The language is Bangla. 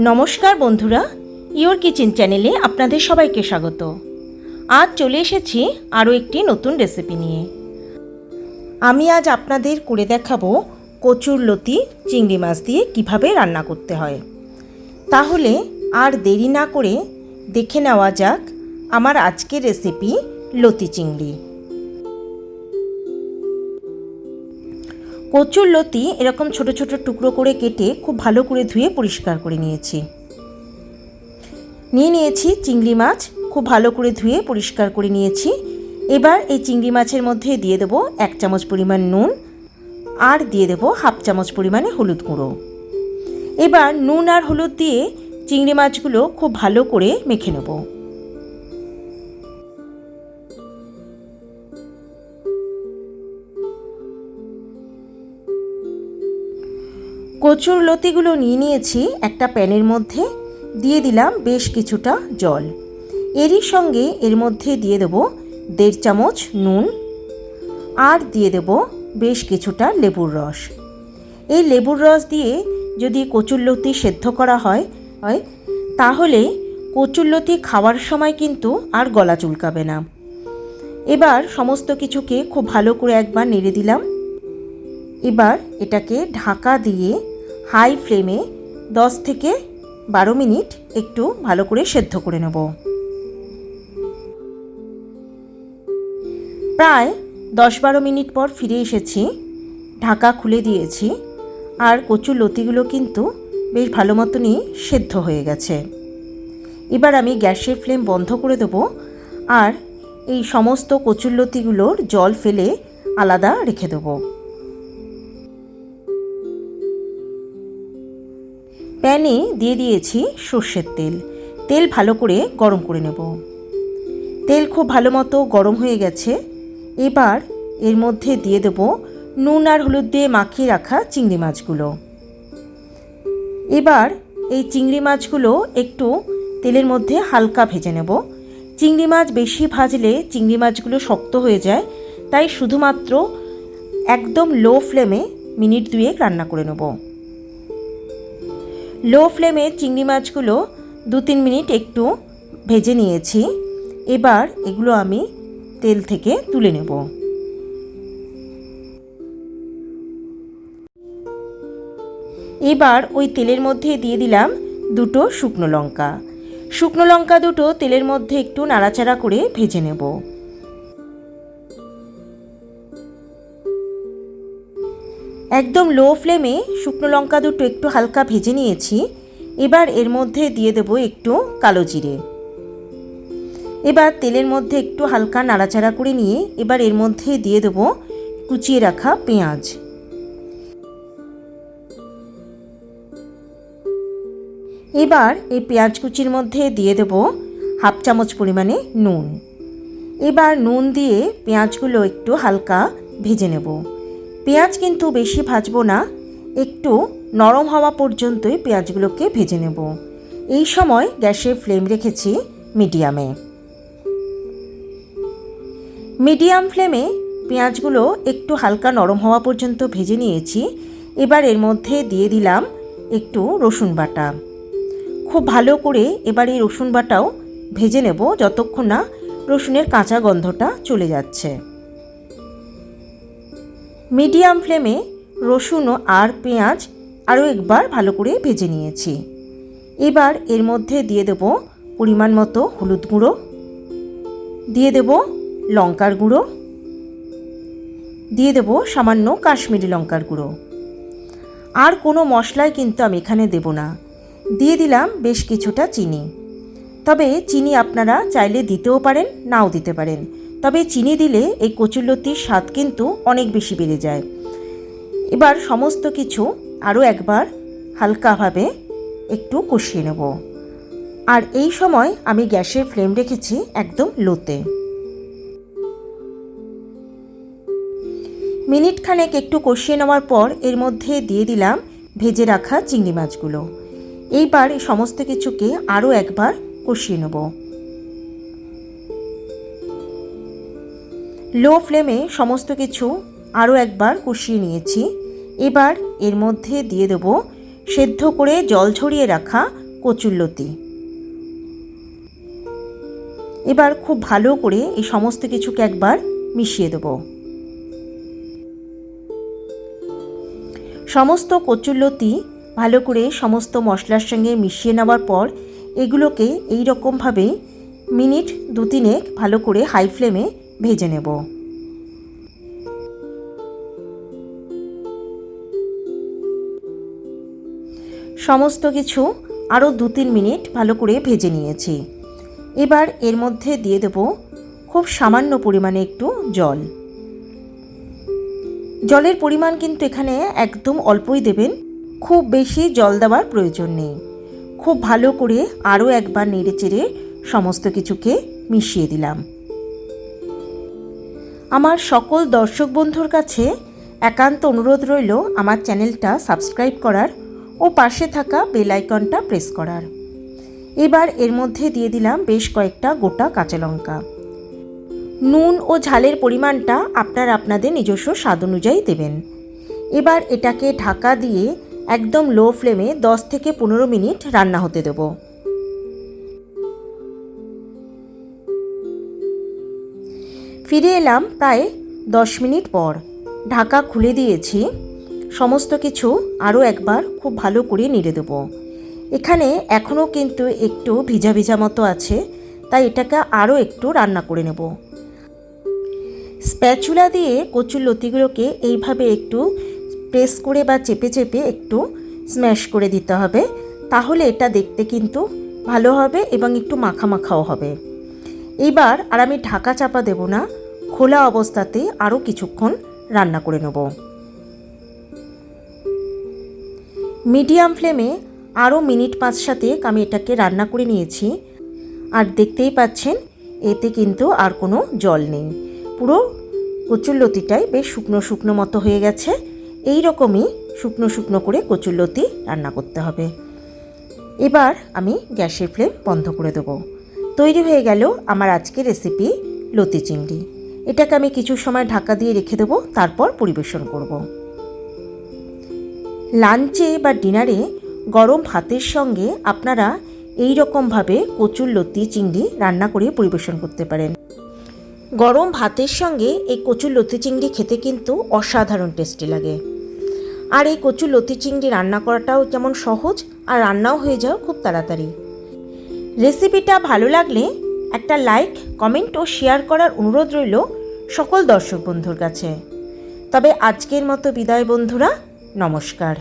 নমস্কার বন্ধুরা, ইওর কিচেন চ্যানেলে আপনাদের সবাইকে স্বাগত। আজ চলে এসেছি আরও একটি নতুন রেসিপি নিয়ে। আমি আজ আপনাদের করে দেখাবো কচুর লতি, চিংড়ি মাছ দিয়ে কীভাবে রান্না করতে হয়। তাহলে আর দেরি না করে দেখে নেওয়া যাক আমার আজকের রেসিপি লতি চিংড়ি। কচুর লতি এরকম ছোট ছোট টুকরো করে কেটে খুব ভালো করে ধুয়ে পরিষ্কার করে নিয়েছি। নিয়ে নিয়েছি চিংড়ি মাছ, খুব ভালো করে ধুয়ে পরিষ্কার করে নিয়েছি। এবার এই চিংড়ি মাছের মধ্যে দিয়ে দেবো এক চামচ পরিমাণ নুন আর দিয়ে দেবো হাফ চামচ পরিমাণে হলুদ গুঁড়ো। এবার নুন আর হলুদ দিয়ে চিংড়ি মাছগুলো খুব ভালো করে মেখে নেব। কচুর লতিগুলো নিয়ে নিয়েছি একটা প্যানের মধ্যে, দিয়ে দিলাম বেশ কিছুটা জল। এরই সঙ্গে এর মধ্যে দিয়ে দেব দেড় চামচ নুন আর দিয়ে দেব বেশ কিছুটা লেবুর রস। এই লেবুর রস দিয়ে যদি কচুর লতি সেদ্ধ করা হয় হয়, তাহলে কচুর লতি খাওয়ার সময় কিন্তু আর গলা চুলকাবে না। এবার সমস্ত কিছুকে খুব ভালো করে একবার নেড়ে দিলাম। এবার এটাকে ঢাকা দিয়ে হাই ফ্লেমে দশ থেকে বারো মিনিট একটু ভালো করে সেদ্ধ করে নেব। প্রায় দশ বারো মিনিট পর ফিরে এসেছি, ঢাকা খুলে দিয়েছি, আর কচুর লতিগুলো কিন্তু বেশ ভালো মতনই সেদ্ধ হয়ে গেছে। এবার আমি গ্যাসের ফ্লেম বন্ধ করে দেবো, আর এই সমস্ত কচুর লতিগুলোর জল ফেলে আলাদা রেখে দেবো। প্যানে দিয়ে দিয়েছি সর্ষের তেল। তেল ভালো করে গরম করে নেব। তেল খুব ভালো মতো গরম হয়ে গেছে। এবার এর মধ্যে দিয়ে দেব নুন আর হলুদ দিয়ে মাখিয়ে রাখা চিংড়ি মাছগুলো। এবার এই চিংড়ি মাছগুলো একটু তেলের মধ্যে হালকা ভেজে নেব। চিংড়ি মাছ বেশি ভাজলে চিংড়ি মাছগুলো শক্ত হয়ে যায়, তাই শুধুমাত্র একদম লো ফ্লেমে মিনিট দুয়েক রান্না করে নেব। লো ফ্লেমে চিংড়ি মাছগুলো দু তিন মিনিট একটু ভেজে নিয়েছি। এবার এগুলো আমি তেল থেকে তুলে নেব। এবার ওই তেলের মধ্যে দিয়ে দিলাম দুটো শুকনো লঙ্কা। শুকনো লঙ্কা দুটো তেলের মধ্যে একটু নাড়াচাড়া করে ভেজে নেব। একদম লো ফ্লেমে শুকনো লঙ্কা দুটো একটু হালকা ভেজে নিয়েছি। এবার এর মধ্যে দিয়ে দেবো একটু কালো জিরে। এবার তেলের মধ্যে একটু হালকা নাড়াচাড়া করে নিয়ে এবার এর মধ্যে দিয়ে দেবো কুচিয়ে রাখা পেঁয়াজ। এবার এই পেঁয়াজ কুচির মধ্যে দিয়ে দেব হাফ চামচ পরিমাণে নুন। এবার নুন দিয়ে পেঁয়াজগুলো একটু হালকা ভেজে নেব। পেঁয়াজ কিন্তু বেশি ভাজবো না, একটু নরম হওয়া পর্যন্তই পেঁয়াজগুলোকে ভেজে নেব। এই সময় গ্যাসের ফ্লেম রেখেছি মিডিয়ামে। মিডিয়াম ফ্লেমে পেঁয়াজগুলো একটু হালকা নরম হওয়া পর্যন্ত ভেজে নিয়েছি, এবার এর মধ্যে দিয়ে দিলাম একটু রসুন বাটা। খুব ভালো করে এবার এই রসুন বাটাও ভেজে নেব যতক্ষণ না রসুনের কাঁচা গন্ধটা চলে যাচ্ছে। মিডিয়াম ফ্লেমে রসুন আর পেঁয়াজ আরও একবার ভালো করে ভেজে নিয়েছি। এবার এর মধ্যে দিয়ে দেব পরিমাণ মতো হলুদ গুঁড়ো। দিয়ে দেব লঙ্কার গুঁড়ো। দিয়ে দেব সামান্য কাশ্মীরি লঙ্কার গুঁড়ো। আর কোনো মশলাই কিন্তু আমি এখানে দেব না। দিয়ে দিলাম বেশ কিছুটা চিনি। তবে চিনি আপনারা চাইলে দিতেও পারেন, নাও দিতে পারেন। তবে চিনি দিলে এই কচুরলতির স্বাদ কিন্তু অনেক বেশি বেড়ে যায়। এবার সমস্ত কিছু আরও একবার হালকাভাবে একটু কষিয়ে নেব। আর এই সময় আমি গ্যাসের ফ্লেম রেখেছি একদম লোতে। মিনিট খানেক একটু কষিয়ে নেওয়ার পর এর মধ্যে দিয়ে দিলাম ভেজে রাখা চিংড়ি মাছগুলো। এইবার এই সমস্ত কিছুকে আরও একবার কষিয়ে নেব। লো ফ্লেমে সমস্ত কিছু আরও একবার কষিয়ে নিয়েছি। এবার এর মধ্যে দিয়ে দেব সেদ্ধ করে জল ঝরিয়ে রাখা কচুরলতি এবার খুব ভালো করে এই সমস্ত কিছুকে একবার মিশিয়ে দেব। সমস্ত কচুরলতি ভালো করে সমস্ত মশলার সঙ্গে মিশিয়ে নেওয়ার পর এগুলোকে এই রকমভাবে মিনিট দু তিনেক ভালো করে হাই ফ্লেমে ভেজে নেব। সমস্ত কিছু আরও দু তিন মিনিট ভালো করে ভেজে নিয়েছি। এবার এর মধ্যে দিয়ে দেব খুব সামান্য পরিমাণে একটু জল। জলের পরিমাণ কিন্তু এখানে একদম অল্পই দেবেন। খুব বেশি জল দেওয়ার প্রয়োজন নেই। খুব ভালো করে আরও একবার নেড়ে চেড়ে সমস্ত কিছুকে মিশিয়ে দিলাম। আমার সকল দর্শক বন্ধুর কাছে একান্ত অনুরোধ রইল আমার চ্যানেলটা সাবস্ক্রাইব করার ও পাশে থাকা বেল আইকনটা প্রেস করার। এবার এর মধ্যে দিয়ে দিলাম বেশ কয়েকটা গোটা কাঁচা লঙ্কা। নুন ও ঝালের পরিমাণটা আপনার আপনাদের নিজস্ব স্বাদ অনুযায়ী দেবেন। এবার এটাকে ঢাকা দিয়ে একদম লো ফ্লেমে 10 থেকে পনেরো মিনিট রান্না হতে দেব। ফিরে এলাম প্রায় দশ মিনিট পর। ঢাকা খুলে দিয়েছি। সমস্ত কিছু আরও একবার খুব ভালো করে নেড়ে দেবো। এখানে এখনও কিন্তু একটু ভিজা ভিজা মতো আছে, তাই এটাকে আরও একটু রান্না করে নেব। স্প্যাচুলা দিয়ে কচুর লতিগুলোকে এইভাবে একটু প্রেস করে বা চেপে চেপে একটু স্ম্যাশ করে দিতে হবে, তাহলে এটা দেখতে কিন্তু ভালো হবে এবং একটু মাখা মাখাও হবে। এইবার আর আমি ঢাকা চাপা দেব না খোলা অবস্থাতে আরও কিছুক্ষণ রান্না করে নেব। মিডিয়াম ফ্লেমে আরও মিনিট পাঁচ সাথে আমি এটাকে রান্না করে নিয়েছি। আর দেখতেই পাচ্ছেন, এতে কিন্তু আর কোনো জল নেই। পুরো কচুরলতিটাই বেশ শুকনো শুকনো মতো হয়ে গেছে। এই রকমই শুকনো শুকনো করে কচুরলতি রান্না করতে হবে। এবার আমি গ্যাসের ফ্লেম বন্ধ করে দেবো। তৈরি হয়ে গেল আমার আজকের রেসিপি লতি চিংড়ি। এটাকে আমি কিছু সময় ঢাকা দিয়ে রেখে দেবো, তারপর পরিবেশন করব। লাঞ্চে বা ডিনারে গরম ভাতের সঙ্গে আপনারা এই রকমভাবে কচুর লতি, চিংড়ি রান্না করে পরিবেশন করতে পারেন। গরম ভাতের সঙ্গে এই কচুর লতি, চিংড়ি খেতে কিন্তু অসাধারণ টেস্টি লাগে। আর এই কচুর লতি, চিংড়ি রান্না করাটাও যেমন সহজ, আর রান্নাও হয়ে যাও খুব তাড়াতাড়ি। রেসিপিটা ভালো লাগলে একটা লাইক, কমেন্ট ও শেয়ার করার অনুরোধ রইল। সকল দর্শক বন্ধুর কাছে। তবে আজকের মতো বিদায় বন্ধুরা নমস্কার।